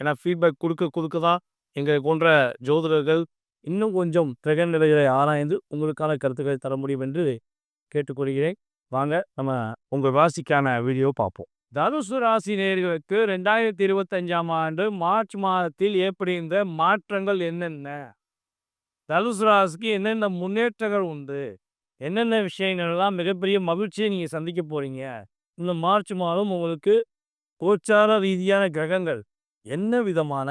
ஏன்னா ஃபீட்பேக் கொடுக்க கொடுக்க தான் எங்களை போன்ற ஜோதிடர்கள் இன்னும் கொஞ்சம் கிரக நிலைகளை ஆராய்ந்து உங்களுக்கான கருத்துக்களை தர முடியும் என்று கேட்டுக்கொள்கிறேன் வாங்க நம்ம உங்கள் ராசிக்கான வீடியோ பார்ப்போம். தனுசு ராசி நேர்களுக்கு ரெண்டாயிரத்தி இருபத்தஞ்சாம் ஆண்டு மார்ச் மாதத்தில் ஏற்படுகின்ற மாற்றங்கள் என்னென்ன? தனுசு ராசிக்கு என்னென்ன முன்னேற்றங்கள் உண்டு? என்னென்ன விஷயங்கள்லாம் மிகப்பெரிய மகிழ்ச்சியை நீங்கள் சந்திக்க போகிறீங்க இந்த மார்ச் மாதம் உங்களுக்கு கோச்சார ரீதியான கிரகங்கள் என்ன விதமான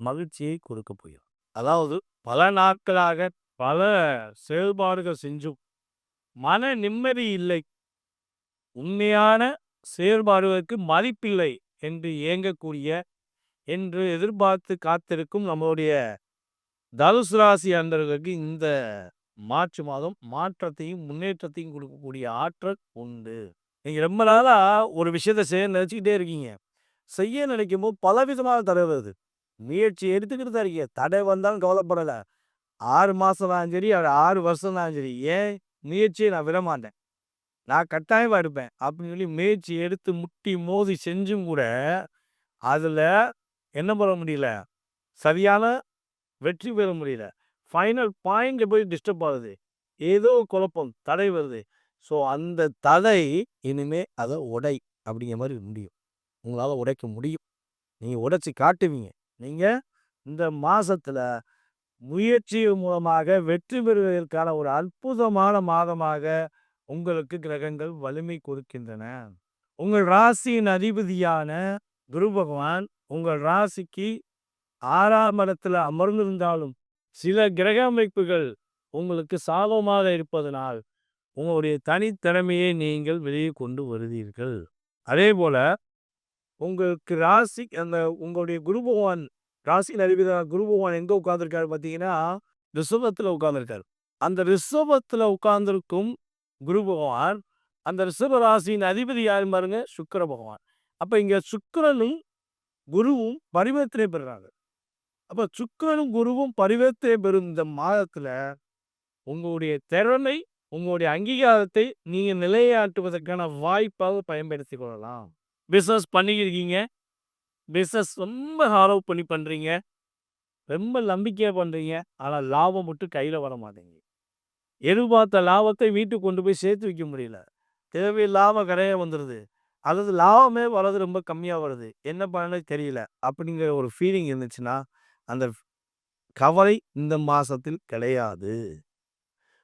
மகிழ்ச்சியை கொடுக்க போகிறோம் அதாவது பல நாட்களாக பல செயல்பாடுகள் செஞ்சும் மன நிம்மதி இல்லை. உண்மையான செயல்பாடுகளுக்கு மதிப்பில்லை என்று இயங்கக்கூடிய என்று எதிர்பார்த்து காத்திருக்கும் நம்மளுடைய தனுசு ராசி அன்பர்களுக்கு இந்த மார்ச் மாதம் மாற்றத்தையும் முன்னேற்றத்தையும் கொடுக்கக்கூடிய ஆற்றல் உண்டு. நீங்கள் ரொம்ப நாளாக ஒரு விஷயத்தை சேர்ந்து நினச்சிக்கிட்டே இருக்கீங்க. செய்ய நினைக்கும் போது பலவிதமான தடை வருது. முயற்சி எடுத்துக்கிட்டு தான் இருக்கீங்க. தடை வந்தாலும் கவலைப்படலை. ஆறு மாதம்னாலும் சரி ஆறு வருஷம்னாலும் சரி. ஏன்? முயற்சியை நான் விடமாட்டேன் நான் கட்டாயமாக எடுப்பேன். அப்படின்னு சொல்லி முயற்சி எடுத்து முட்டி மோதி செஞ்சும் கூட அதில் என்ன பண்ண முடியல? சரியான வெற்றி பெற முடியல. ஃபைனல் பாயிண்ட் போய் டிஸ்டர்ப் ஆகுது. ஏதோ குழப்பம் தடை வருது. ஸோ அந்த தடை இனிமே அதை உடை அப்படிங்கிற மாதிரி முடியும். உங்களால் உடைக்க முடியும். நீங்கள் உடைச்சி காட்டுவீங்க. நீங்கள் இந்த மாதத்தில் முயற்சி மூலமாக வெற்றி பெறுவதற்கான ஒரு அற்புதமான மாதமாக உங்களுக்கு கிரகங்கள் வலிமை கொடுக்கின்றன. உங்கள் ராசியின் அதிபதியான குரு பகவான் உங்கள் ராசிக்கு ஆறாம் இடத்துல அமர்ந்திருந்தாலும் சில கிரக அமைப்புகள் உங்களுக்கு சாதகமாக இருப்பதனால் உங்களுடைய தனித்திறமையை நீங்கள் வெளியே கொண்டு வருவீர்கள். அதே போல உங்களுக்கு ராசி அந்த உங்களுடைய குரு பகவான் ராசியின் அதிபதியான குரு பகவான் எங்கே உட்காந்துருக்காரு பார்த்தீங்கன்னா ரிஷபத்தில் உட்காந்துருக்காரு அந்த ரிஷபத்தில் உட்கார்ந்துருக்கும் குரு பகவான் அந்த ரிஷப ராசியின் அதிபதி யார் பாருங்க? சுக்கர பகவான். அப்போ இங்கே சுக்கரனும் குருவும் பரிவர்த்தனை பெறுறாங்க. அப்போ சுக்கரனும் குருவும் பரிவர்த்தனை பெறும் இந்த மாதத்தில் உங்களுடைய திறமை உங்களுடைய அங்கீகாரத்தை நீங்கள் நிலையாட்டுவதற்கான வாய்ப்பாக பயன்படுத்தி கொள்ளலாம். பிஸ்னஸ் பண்ணிக்கிருக்கீங்க பிஸ்னஸ் ரொம்ப ஹாலோ பண்ணி பண்ணுறீங்க ரொம்ப நம்பிக்கையாக பண்ணுறீங்க ஆனால் லாபம் மட்டும் கையில் வர மாட்டேங்குது. எதிர்பார்த்த லாபத்தை வீட்டுக்கு கொண்டு போய் சேர்த்து வைக்க முடியல. தேவையில்லாம விரயம் வந்துடுது அல்லது லாபமே வர்றது ரொம்ப கம்மியாக வருது. என்ன பண்ணனே தெரியல. அப்படிங்கிற ஒரு ஃபீலிங் இருந்துச்சுன்னா, அந்த கவலை இந்த மாதத்தில் கிடையாது.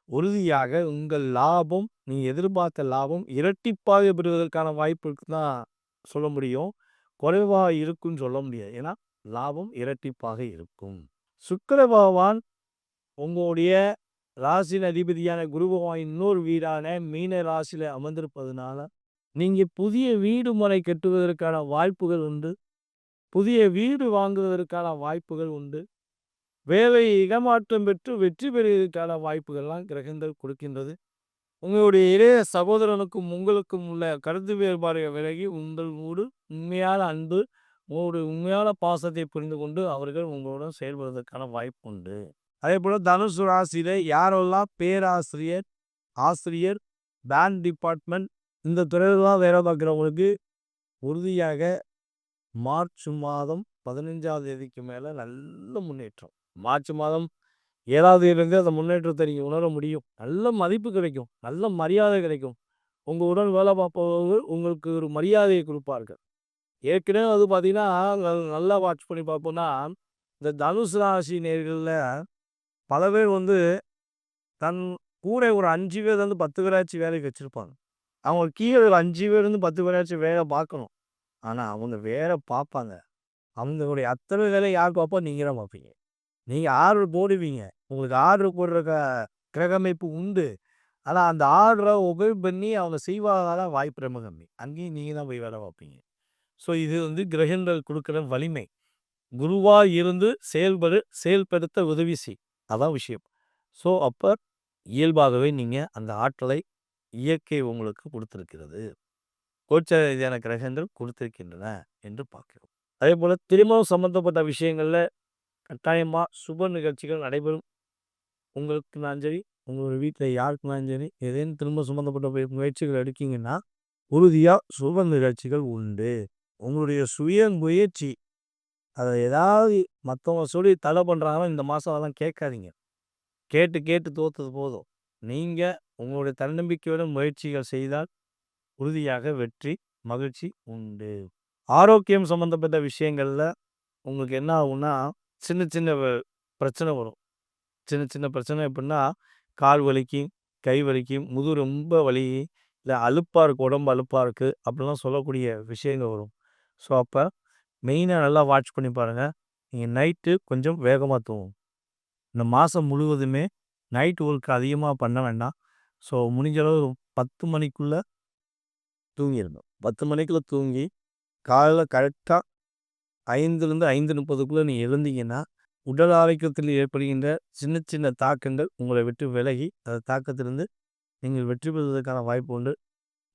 உறுதியாக உங்கள் லாபம், நீங்கள் எதிர்பார்த்த லாபம் இரட்டிப்பாக பெறுவதற்கான வாய்ப்பு தான் சொல்ல முடியும். குறைவாக இருக்குன்னு சொல்ல முடியாது. ஏன்னா, லாபம் இரட்டிப்பாக இருக்கும். சுக்கர பகவான் உங்களுடைய ராசியின் அதிபதியான குரு பகவான் இன்னொரு வீடான மீன ராசியில் அமர்ந்திருப்பதுனால நீங்கள் புதிய வீடு முறை கட்டுவதற்கான வாய்ப்புகள் உண்டு. புதிய வீடு வாங்குவதற்கான வாய்ப்புகள் உண்டு. வேலை இடமாற்றம் பெற்று வெற்றி பெறுவதற்கான வாய்ப்புகள்லாம் கிரகங்கள் கொடுக்கின்றது. உங்களுடைய இளைய சகோதரனுக்கும் உங்களுக்கும் உள்ள கருத்து வேறுபாடு விலகி, உங்கள் ஊடு உண்மையான அன்பு, உங்களுடைய உண்மையான பாசத்தை புரிந்து கொண்டு அவர்கள் உங்களுடன் செயல்படுவதற்கான வாய்ப்பு உண்டு. அதேபோல தனுசு ராசியில் யாரெல்லாம் பேராசிரியர், ஆசிரியர், பேண்ட் டிபார்ட்மெண்ட் இந்த துறையிலலாம் வேலை பார்க்குறவங்களுக்கு உறுதியாக மார்ச் மாதம் 15ஆம் தேதிக்கு மேலே நல்ல முன்னேற்றம். மார்ச் மாதம் 7வது அந்த முன்னேற்றத்தை நீங்கள் உணர முடியும். நல்ல மதிப்பு கிடைக்கும். நல்ல மரியாதை கிடைக்கும். உங்கள் உடன் வேலை பார்ப்பவர்கள் உங்களுக்கு ஒரு மரியாதையை கொடுப்பார்கள் ஏற்கனவே வந்து பார்த்தீங்கன்னா, நல் நல்லா வாட்ச் பண்ணி பார்ப்போம்னா, இந்த தனுசு ராசி நேர்களில் பல பேர் வந்து தன் கூட ஒரு 5 பேர்லேருந்து 10 பேராச்சும் வேலைக்கு வச்சிருப்பாங்க. அவங்க கீழே ஒரு அஞ்சு பேர்லேருந்து 10 பேராச்சும் வேலை பார்க்கணும். ஆனால் அவங்க வேலை பார்ப்பாங்க. அவங்களுடைய அத்தனை வேலை யார் பார்ப்பா? நீங்களாம் தான் பார்ப்பீங்க. நீங்கள் ஆர்டர் போடுவீங்க. உங்களுக்கு ஆர்டர் போடுற க கிரக அமைப்பு உண்டு. ஆனால் அந்த ஆர்டரை உபயோக பண்ணி அவங்க செய்வாதான் வாய்ப்பு ரொம்ப கம்மி. அங்கேயும் நீங்கள் தான் போய் வேலை பார்ப்பீங்க. ஸோ, இது வந்து கிரகங்கள் கொடுக்குற வலிமை. குருவாக இருந்து செயல்படு செயல்படுத்த உதவி செய். அதான் விஷயம். ஸோ, அப்போ இயல்பாகவே நீங்கள் அந்த ஆற்றலை இயற்கை உங்களுக்கு கொடுத்துருக்கிறது கோச்சார ரீதியான கிரகங்கள் கொடுத்திருக்கின்றன என்று பார்க்கிறோம். அதே போல் திருமணம் சம்மந்தப்பட்ட விஷயங்களில் கட்டாயமாக சுப நிகழ்ச்சிகள் நடைபெறும். உங்களுக்குனாலும் சரி, உங்களோட வீட்டில் யாருக்குனாலும் சரி, ஏதேனும் திரும்ப சம்மந்தப்பட்ட முயற்சிகள் எடுக்கீங்கன்னா, உறுதியாக சுப நிகழ்ச்சிகள் உண்டு. உங்களுடைய சுய முயற்சி அதை ஏதாவது மற்றவங்க சொல்லி தடை பண்றாங்கன்னா, இந்த மாதம் அதெல்லாம் கேட்காதீங்க. கேட்டு கேட்டு தோத்தது போதும். நீங்கள் உங்களுடைய தன்னம்பிக்கையோட முயற்சிகள் செய்தால், உறுதியாக வெற்றி, மகிழ்ச்சி உண்டு. ஆரோக்கியம் சம்மந்தப்பட்ட விஷயங்களில் உங்களுக்கு என்ன ஆகும்னா, சின்ன சின்ன பிரச்சனை வரும். சின்ன சின்ன பிரச்சனை எப்படின்னா, கால் வலிக்கும், கை வலிக்கும், முதுகு ரொம்ப வலி, இல்லை அலுப்பாக இருக்குது உடம்பு அலுப்பாக இருக்குது அப்படிலாம் சொல்லக்கூடிய விஷயங்கள் வரும். ஸோ, அப்போ மெயினாக நல்லா வாட்ச் பண்ணி பாருங்கள் நீங்கள் நைட்டு கொஞ்சம் வேகமாக தூங்கும் இந்த மாதம் முழுவதுமே நைட் ஒர்க் அதிகமாக பண்ண வேண்டாம். ஸோ, முடிஞ்ச அளவு 10 மணிக்குள்ள தூங்கிரணும். 10 மணிக்குள்ள தூங்கி, கரெக்டாக ஐந்துலேருந்து ஐந்து முப்பதுக்குள்ளே நீ எழுந்தீங்கன்னா, உடல் ஆரோக்கியத்தில் ஏற்படுகின்ற சின்ன சின்ன தாக்கங்கள் உங்களை விட்டு விலகி, அந்த தாக்கத்திலிருந்து நீங்கள் வெற்றி பெறுவதற்கான வாய்ப்பு உண்டு.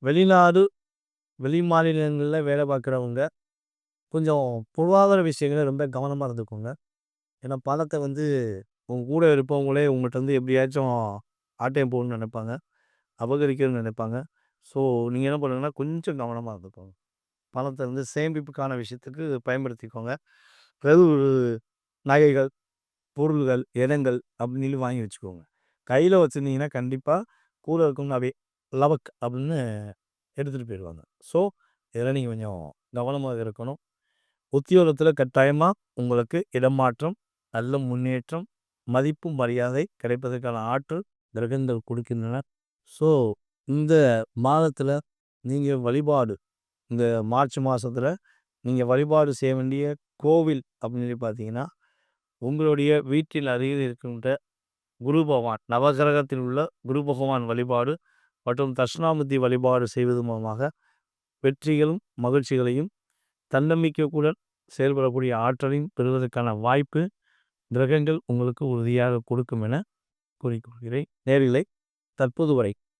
வெளிநாடு, வெளி மாநிலங்களில் வேலை பார்க்குறவங்க, கொஞ்சம் பொருளாதார விஷயங்களை ரொம்ப கவனமாக இருந்துக்கோங்க. ஏன்னா, பணத்தை வந்து உங்க கூட இருப்பவங்களே உங்கள்கிட்ட வந்து எப்படியாச்சும் ஆட்டையும் போகணும்னு நினைப்பாங்க அபகரிக்கணும்னு நினைப்பாங்க ஸோ, நீங்கள் என்ன பண்ணுங்கன்னா, கொஞ்சம் கவனமாக இருந்துக்கோங்க. பணத்தை வந்து சேமிப்புக்கான விஷயத்துக்கு பயன்படுத்திக்கோங்க. அதாவது ஒரு நகைகள், பொருள்கள், இடங்கள் அப்படின்னு வாங்கி வச்சுக்கோங்க. கையில் வச்சுருந்தீங்கன்னா கண்டிப்பாக கூட இருக்கவங்க அப்படியே லவக் அப்படின்னு எடுத்துட்டு போயிடுவாங்க ஸோ, இதெல்லாம் நீங்கள் கொஞ்சம் கவனமாக இருக்கணும். உத்தியோகத்தில் கட்டாயமாக உங்களுக்கு இடமாற்றம், நல்ல முன்னேற்றம், மதிப்பு, மரியாதை கிடைப்பதற்கான ஆற்றல் கிரகங்கள் கொடுக்கின்றன ஸோ, இந்த மாதத்தில் நீங்கள் வழிபாடு இந்த மார்ச் மாதத்தில் நீங்கள் வழிபாடு செய்ய வேண்டிய கோவில் அப்படின்னு சொல்லி பார்த்தீங்கன்னா, உங்களுடைய வீட்டில் அருகில் இருக்கின்ற குரு பகவான், நவகிரகத்தில் உள்ள குரு பகவான் வழிபாடு மற்றும் தட்சிணாமூர்த்தி வழிபாடு செய்வது மூலமாக வெற்றிகளும், மகிழ்ச்சிகளையும், தன்னம்பிக்கையுடன் செயல்படக்கூடிய ஆற்றலையும் பெறுவதற்கான வாய்ப்பு கிரகங்கள் உங்களுக்கு உறுதியாக கொடுக்கும் என கூறிக்கொள்கிறேன். நேயர்களே, தற்போது வரை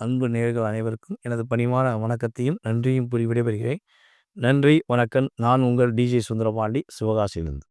அன்பு நேர்கள் அனைவருக்கும் எனது பணிவான வணக்கத்தையும் நன்றியும் கூறி விடைபெறுகிறேன். நன்றி வணக்கம். நான் உங்கள் டிஜே சுந்தரபாண்டி சிவகாசியிலிருந்து.